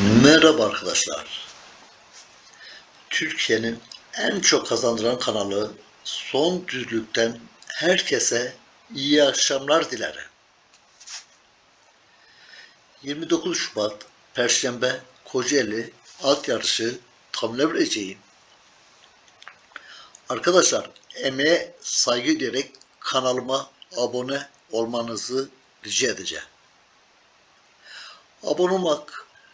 Merhaba arkadaşlar. Türkiye'nin en çok kazandıran kanalı Son Düzlük'ten herkese iyi akşamlar dilerim. 29 Şubat Perşembe Kocaeli at yarışı tam vereceğim. Arkadaşlar emeğe saygı diyerek kanalıma abone olmanızı rica edeceğim. Abone olmak,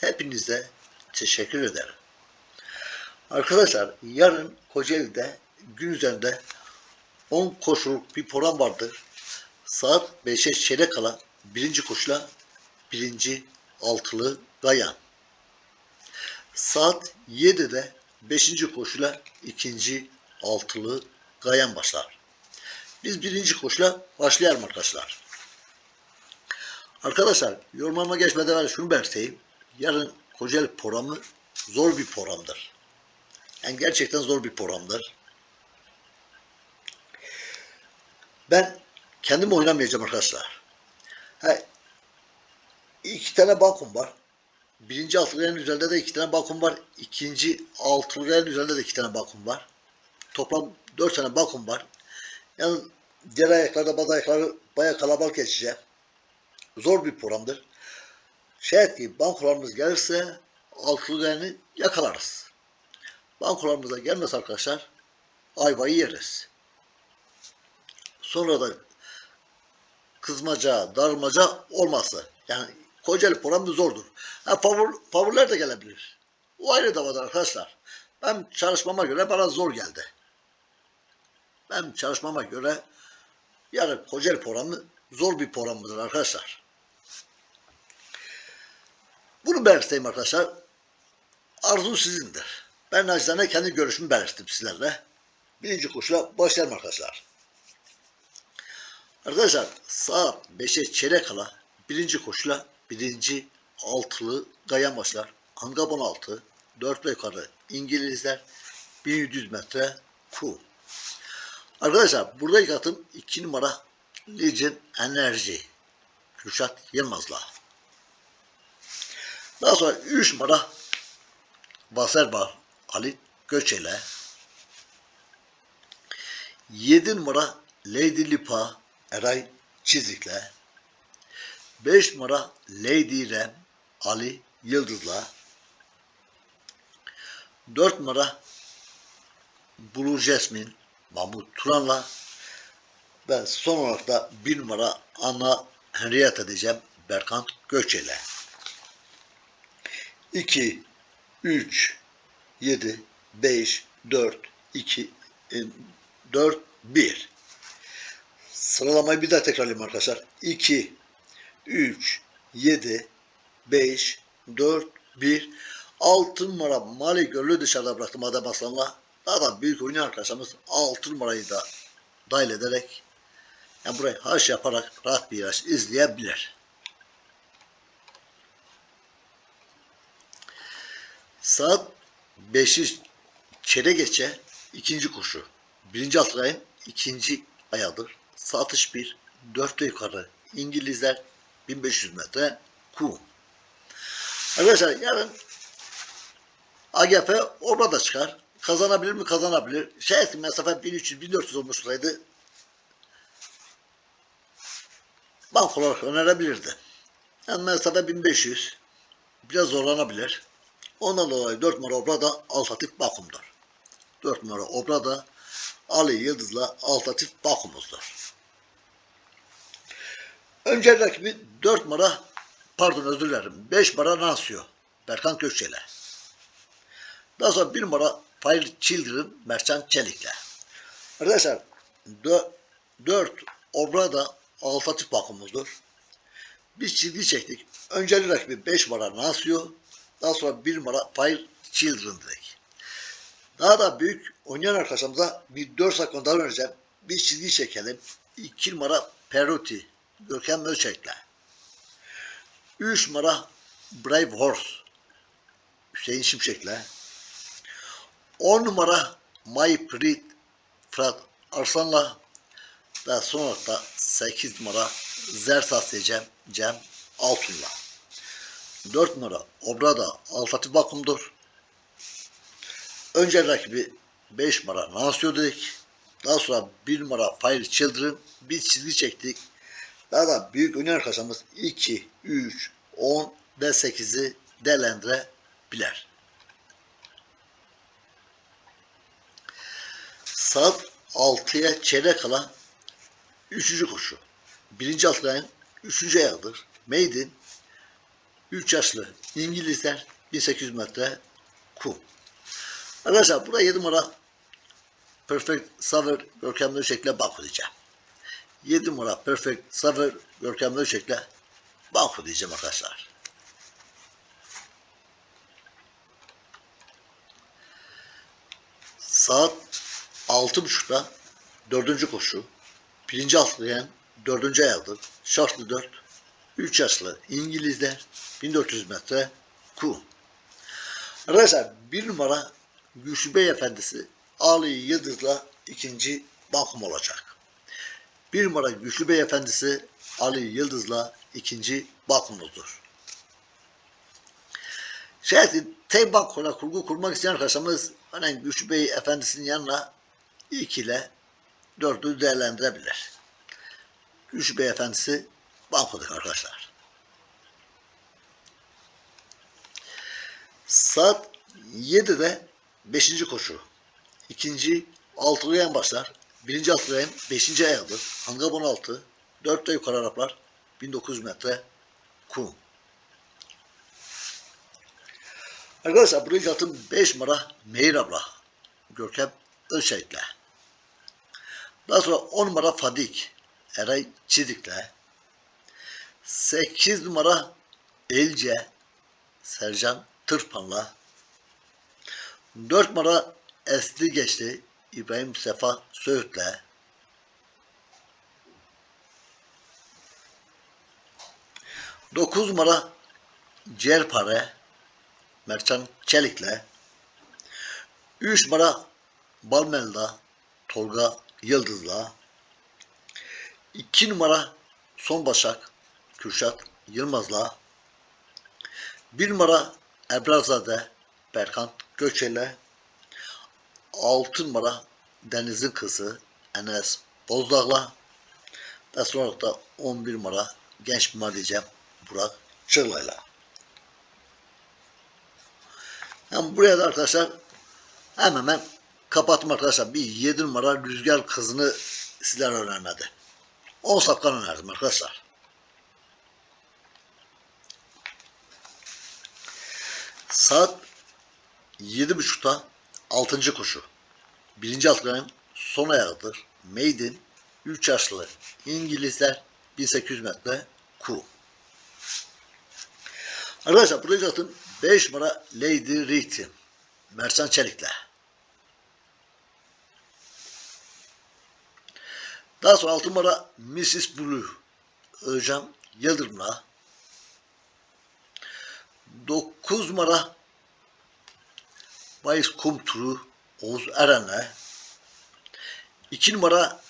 hepinize teşekkür ederim. Arkadaşlar yarın Kocaeli'de gün üzerinde 10 koşuluk bir program vardır. Saat 5'e çeyrek kala birinci koşula birinci altılı Gayan. Saat 7'de 5. koşula ikinci altılı Gayan başlar. Biz birinci koşula başlayalım arkadaşlar. Arkadaşlar yorumlarıma geçmeden şunu belirteyim. Yarın Kocaeli programı zor bir programdır. Yani gerçekten zor bir programdır. Ben kendim oynamayacağım arkadaşlar. Ha, iki tane balkon var. Birinci altılıların üzerinde de iki tane balkon var. İkinci altılıların üzerinde de iki tane balkon var. Toplam dört tane balkon var. Yani diğer ayaklarda bazı ayakları bayağı kalabalık geçeceğim. Zor bir programdır. Şayet ki bankolarımız gelirse altılılarını yakalarız. Bankolarımıza gelmez arkadaşlar ayvayı yeriz. Sonra da kızmaca, darılmaca olması. Yani Kocaeli programı zordur. Ha, favor, favoriler de gelebilir. O ayrı davadır arkadaşlar. Ben çalışmama göre bana zor geldi. Ben çalışmama göre yarın Kocaeli programı zor bir programıdır arkadaşlar. Bunu belirteyim arkadaşlar. Arzu sizindir. Ben nacizane kendi görüşümü belirttim sizlerle. Birinci koşula başlayalım arkadaşlar. Arkadaşlar saat 5'e çeyrek kala birinci koşula birinci altılı gayan başlar. Angab 16, 4 ve yukarı İngilizler 1100 metre kum. Arkadaşlar burada ilk atım 2 numara Legion Energy. Kürşat Yılmaz'la. Daha sonra 3 numara Vaserbar Ali Göçel'e. 7 numara Lady Lipa Eray Çizik'le. 5 numara Lady Rem Ali Yıldız'la. 4 numara Blue Jasmine Mahmut Turan'la. Ve son olarak da 1 numara Anna Henrietta diyeceğim Berkant Göçel'e. 2, 3, 7, 5, 4, 2, 4, 1. Sıralamayı bir daha tekrarlayayım arkadaşlar. 2, 3, 7, 5, 4, 1. 6 numara Mali Gölü dışarıda bıraktım Adem Aslan'la. Da büyük oynayan arkadaşlarımız 6 numarayı da dahil ederek yani burayı haş yaparak rahat bir yarış izleyebilir. Saat 5'i çere geçe ikinci koşu. Birinci alt ayın ikinci ayadır. Satış 1, 4 yukarı. İngilizler 1500 metre kum. Arkadaşlar yarın AGF orada çıkar. Kazanabilir mi? Kazanabilir. Şey mesafe 1300-1400 olmuş olsaydı bank olarak önerebilirdi. Yani mesafe 1500. Biraz zorlanabilir. Ondan dolayı 4 numara Obra'da Altatif Bakum'dur. 4 numara Obra'da Ali Yıldız'la Altatif Bakum'uzdur. Önce rakibi 4 numara pardon özür dilerim 5 numara Nasio Berkan Kökçe'yle. Daha sonra 1 numara Fire Children Merçan Çelik'le. Arkadaşlar 4 Obra'da Altatif Bakum'uzdur. Biz çizgi çektik. Önceli rakibi 5 numara Nasio Daha sonra bir numara Fire Children dedik. Daha da büyük oynayan arkadaşlarımıza bir 4 sakon daha vereceğim. Bir çizgi çekelim. 2 numara Peruti. Görkem Özçek'le. 3 numara Brave Horse. Hüseyin Şimşek'le. 10 numara My Pretty Fırat Arslan'la ve son olarak da 8 numara Zersas diyeceğim Cem Altun'la. 4 numara Obrada Alfatih Bakum'dur. Önce rakibi 5 numara Nansio dedik. Daha sonra 1 numara Fire Children bir çizgi çektik. Daha da büyük oynayan arkadaşlarımız 2, 3, 10 ve 8'i değerlendirebilir. Saat 6'ya çeyrek kala 3. koşu. Birinci altlayın 3. ayağıdır. Maiden 3 yaşlı İngilizler 1800 metre kum. Arkadaşlar burada 7 numara Perfect Saver görkemli şekle bak diyeceğim. 7 numara Perfect Saver görkemli şekle bak diyeceğim arkadaşlar. Saat 6.30'da dördüncü koşu. Birinci atlayan dördüncü ayağıdır. Şartlı 4. 3 yaşlı İngilizler 1400 metre kum. Arkadaşlar bir numara Güçlü Bey Efendisi Ali Yıldız'la ikinci bankum olacak. Bir numara Güçlü Bey Efendisi Ali Yıldız'la ikinci bankumuzdur. Şayet tek bankona kurgu kurmak isteyen arkadaşlarımız hani Güçlü Bey Efendisi'nin yanına 2 ile 4'ü değerlendirebilir. Güçlü Bey Efendisi bankodur arkadaşlar. Saat 7'de 5. koşu. İkinci altılı yan başlar. Birinci altılı yan 5. ayağıdır. Hangab 16. 4 de yukarı Araplar. 1900 metre kum. Arkadaşlar buraya atım 5 numara Meyir abla. Görkem Özşehit'le. Daha sonra 10 numara Fadik. Eray Çidik'le. 8 numara Elce. Sercan Tırpan'la. 4 numara Esli geçti. İbrahim Sefa Söğüt'le. Dokuz numara Cerpare Mertcan Çelik'le. Üç numara Balmelda Tolga Yıldız'la. İki numara Son Başak Kürşat Yılmaz'la. Bir numara Ebrazade Berkan Göçel'le. 6 numara Deniz'in kızı Enes Bozdağ'la ve sonra da 11 numara genç mimar diyeceğim Burak Çırlay'la. Yani buraya da arkadaşlar hemen hemen kapattım arkadaşlar. Bir 7 numara rüzgar kızını sizler önermedi. 10 safkan önerdim arkadaşlar. Saat 7.30'da 6. koşu. Birinci atlayan son ayağıdır. Maiden 3 yaşlı İngilizler 1800 metre ku. Arkadaşlar buraya atın 5 numara Lady Riti. Mersan Çelik'le. Daha sonra 6 numara Mrs. Blue Özcan Yıldırım'la. 9 numara Bayis Kum Turu Oğuz Eren'le 2 numara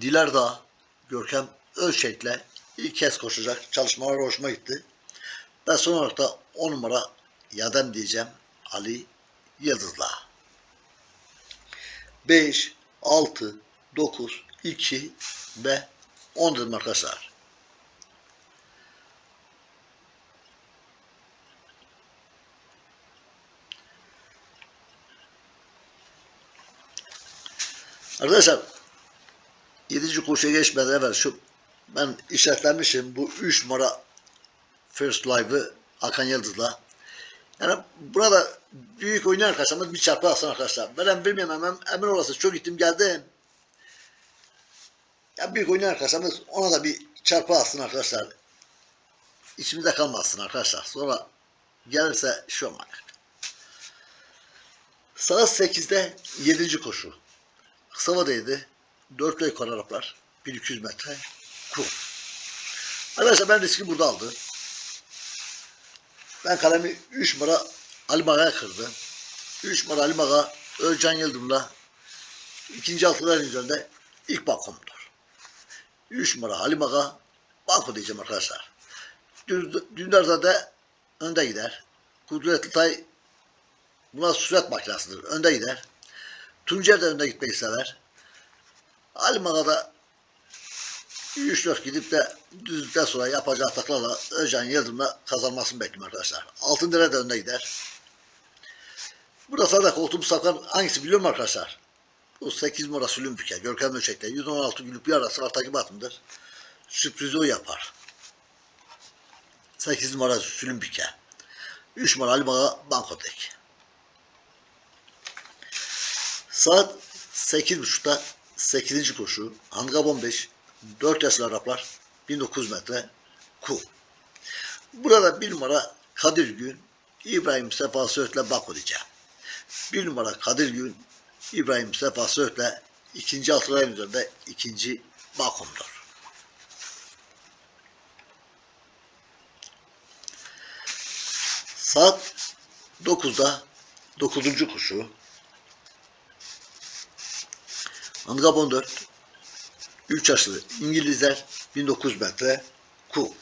Dilardağ Görkem Özçelik'le ilk kez koşacak. Çalışmalar hoşuma gitti. Ve son olarak da 10 numara Yadem diyeceğim Ali Yıldız'la. 5, 6, 9, 2 ve 10 dedim arkadaşlar. Arkadaşlar 7. koşuya geçmeden evvel şu ben işaretlenmişim bu 3 numara First Live'ı Hakan Yıldız'la. Yani burada büyük oynayan arkadaşlarımız bir çarpı alsın arkadaşlar. Ben bilmiyorum hemen emin olasınız çok gittim geldim. Ya büyük oynayan arkadaşlarımız ona da bir çarpı alsın arkadaşlar. içimizde kalmasın arkadaşlar. Sonra gelirse şu olmayacak. Saat 8'de 7. koşu. Kısa vadeydi. 4 ve yukarı Araplar. 1200 metre. Kum. Arkadaşlar ben riski burada aldım. Ben kalemi 3 numara Ali Maga'ya kırdım. 3 numara Ali Maga Özcan Yıldırım'la ikinci altıların üzerinde ilk balkonumdur. 3 numara Ali Maga banko diyeceğim arkadaşlar. Dün- Dündar'da da önde gider. Kudretli Tay buna sürat makinasıdır. Önde gider. Tuncer de önde gitmeyi sever. Ali Maga da 3-4 gidip de düzdükten sonra yapacağı taklarla Özcan Yıldırım'la kazanmasını bekliyorum arkadaşlar. Altındere de önde gider. Burada sağda koltuğum sakan hangisi biliyor musun arkadaşlar? Bu 8 numara Sülümpike, Görkem Ölçek'te 116 günlük bir arası var takip atımdır. Sürprizi o yapar. 8 numara Sülümpike. 3 numara Ali Bağa Bankotek. Saat 8.30'da 8. koşu. Handikap 15. 4 yaşlı Araplar. 1900 metre. Ku. Burada bir numara Kadir Gün, İbrahim Sefa Söğüt'le Bako diyeceğim. Bir numara Kadir Gün, İbrahim Sefa Söğüt'le ikinci altı üzerinde ikinci Bakom'dur. Saat 9'da 9. kuşu. 14. 3 yaşlı İngilizler 1900 metre ku.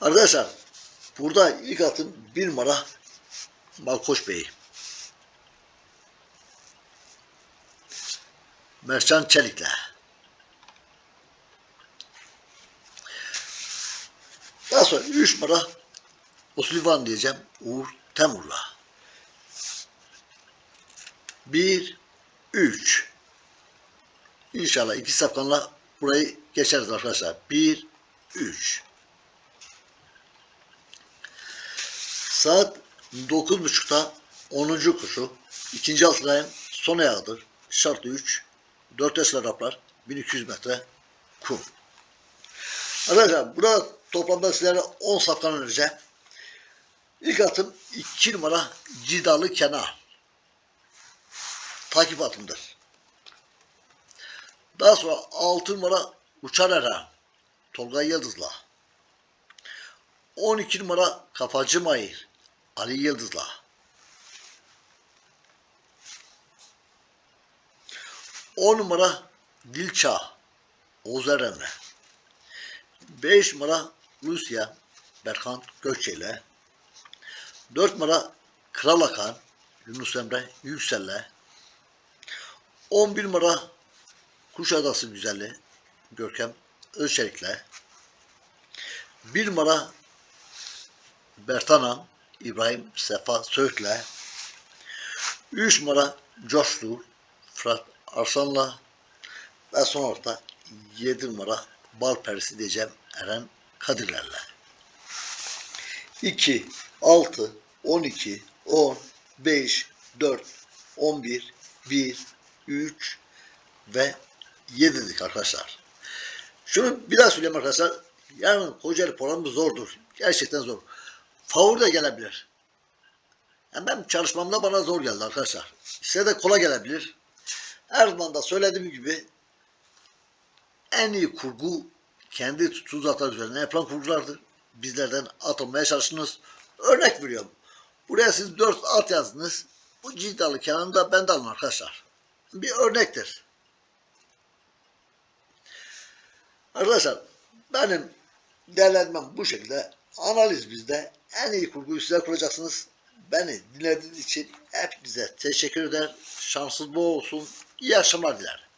Arkadaşlar burada ilk atım bir numara Malkoç Bey. Mercan Çelik'le. Daha sonra 3 numara Oslivan diyeceğim. Uğur Temur'la. 1 3 İnşallah iki safkanla burayı geçeriz arkadaşlar. 1 3 Saat 9.30'da 10. kuşu. ikinci altı son ayağıdır. Şartlı 3. 4 yaşlı Araplar. 1200 metre kum. Arkadaşlar burada toplamda sizlere 10 safkan önereceğim. İlk atım 2 numara Cidalı Kenar. Takip atımdır. Daha sonra 6 numara Uçar Eren. Tolga Yıldız'la. 12 numara Kafacı Mahir. Ali Yıldız'la. 10 numara Dilça. Oğuz Eren'le. 5 numara Rusya. Berkan Gökçe ile. 4 numara Kral Akan. Yunus Emre Yüksel'le. 11 numara Kuşadası Güzelli. Görkem Özçelik'le. 1 numara Bertanan İbrahim Sefa Söğüt'le 3 numara Coşlu Fırat Arslan'la ve son orta 7 numara Bal Perisi diyeceğim Eren Kadirler'le 2, 6, 12, 10, 5, 4, 11, 1, 3 ve 7 dedik arkadaşlar. Şunu bir daha söyleyeyim arkadaşlar. Yarın Kocaeli programı zordur. Gerçekten zor. Favori de gelebilir. Yani ben çalışmamda bana zor geldi arkadaşlar. Size de kolay gelebilir. Her zaman da söylediğim gibi en iyi kurgu kendi tuttuğunuz atlar üzerine yapılan kurgulardır. Bizlerden atılmaya çalışınız. Örnek veriyorum. Buraya siz 4 at yazdınız. Bu ciddalı kenarında ben de alın arkadaşlar. Bir örnektir. Arkadaşlar benim değerlendirmem bu şekilde. Analiz bizde. En iyi kurguyu size kuracaksınız. Beni dinlediğiniz için hepinize teşekkür eder. Şansınız bol olsun. İyi akşamlar dilerim.